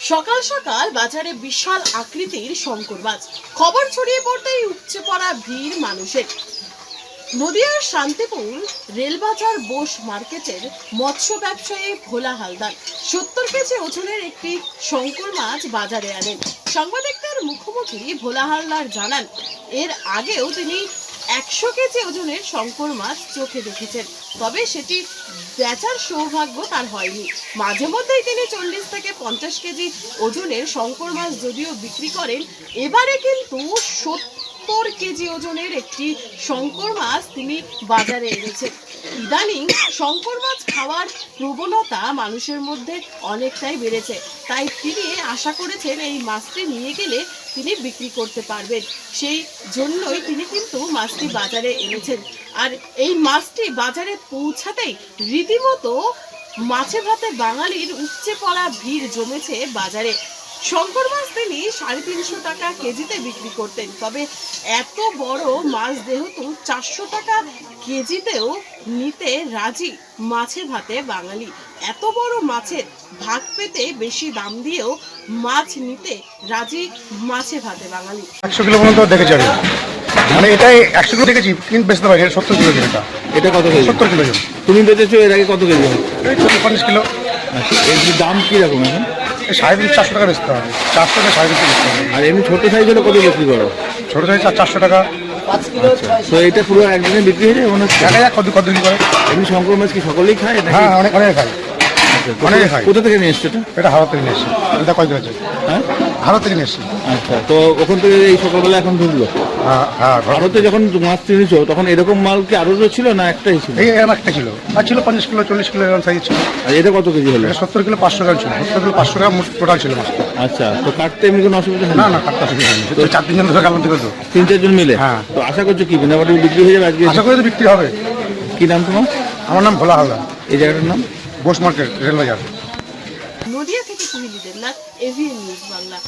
সকাল সকাল বাজারে বিশাল আকৃতির শঙ্কর মাছ। খবর ছড়িয়ে পড়তেই উপচে পড়া ভিড় মানুষের। নদিয়ার শান্তিপুর রেলবাজার বোস মার্কেটের মৎস্য ব্যবসায়ী ভোলা হালদার সত্তর কেজি ওজনের একটি শঙ্কর মাছ বাজারে আনেন। সাংবাদিকদের মুখোমুখি ভোলা হালদার জানান, এর আগেও তিনি একশো কেজি ওজনের শঙ্কর মাছ চোখে দেখেছেন। তবে সেটি বেচার সৌভাগ্য তার হয়নি। মাঝে মধ্যেই তিনি চল্লিশ থেকে পঞ্চাশ কেজি ওজনের শঙ্কর মাছ যদিও বিক্রি করেন, এবারে কিন্তু সত্তর কেজি ওজনের একটি শঙ্কর মাছ তিনি বাজারে এনেছেন। ইদানিং শঙ্কর মাছ খাওয়ার প্রবণতা মানুষের মধ্যে অনেকটাই বেড়েছে। তাই তিনি আশা করেছেন এই মাছটি নিয়ে গেলে তিনি বিক্রি করতে পারবেন। সেই জন্যই তিনি কিন্তু মাছটি বাজারে এনেছেন। আর এই মাছটি বাজারে পৌঁছাতেই রীতিমতো মাছে ভাতে বাঙালির উপচে পড়া ভিড় জমেছে বাজারে। শঙ্কর মাছ তিনি সাড়ে তিনশো টাকা কেজিতে বিক্রি করতেন। তবে এত বড় মাছ যেহেতু চারশো টাকা কেজিতেও নিতে রাজি মাছে ভাতে বাঙালি। এত বড় মাছের ভাগ পেতে বেশি দাম দিয়েও মাছ নিতে রাজি মাছে ভাতে বাঙালি। একশো কিলো পর্যন্ত দেখেছি আমি। মানে এটাই একশো কিলো দেখেছি কিন্তু বেচতে পারি এটা সত্তর কিলো এটা এটা কত কেজি? সত্তর কিলো তুমি বেচেছো এর আগে কত কেজি? পঞ্চাশ কিলো। আচ্ছা এর দাম কি রকম এখন সাড়ে তিন চারশো টাকা বেচতে হবে। চারশো টাকা সাড়ে তিনশো বেচতে হবে। আর এমনি ছোট সাইজ হলে কত বিক্রি করো? ছোটো সাইজ চার চারশো টাকা। তো এটা পুরো একদিনে বিক্রি হয়ে যায় মনে হচ্ছে? দেখা যাক কত কত কি করে। এমনি শঙ্কর মাছ কি সকলেই খায়? হ্যাঁ অনেক অনেক খাই আচ্ছা, অনেকে খায়। কোথা থেকে নিয়ে এসছো এটা? এটা ভারত থেকে নিয়ে এসছি। এটা কয় দিন হ্যাঁ? ভারত থেকে নিয়ে এসছি। আচ্ছা তো ওখান থেকে এই সকালবেলা এখন ঢুকলো? হ্যাঁ হ্যাঁ ভারতে যখন মাছ কিনেছো তখন এরকম মাল কি আরও ছিল না একটাই ছিল? এই এরকম একটা ছিল। আর ছিল পঞ্চাশ কিলো চল্লিশ কিলো এরকম সাইজ ছিল। আর এটা কত কেজি হলো? সত্তর কিলো পাঁচশো গ্রাম ছিল। সত্তর কিলো পাঁচশো গ্রাম টোটাল ছিল মাছটা। আচ্ছা তো কাটতে এমনি কোনো অসুবিধা না না না কাটতে অসুবিধা হয়নি। তো চার তিনজন ধরে কালাম থেকে তো। তিন চারজন মিলে? হ্যাঁ। তো আশা করছ কি বিক্রি হয়ে যাবে আজকে? আশা করি তো বিক্রি হবে। কি নাম তোমার? আমার নাম ভোলা হালদার। এই জায়গাটার নাম? Boş market, Relvayar. Nuriye Tepe Kuhili'de, Evimiz valla.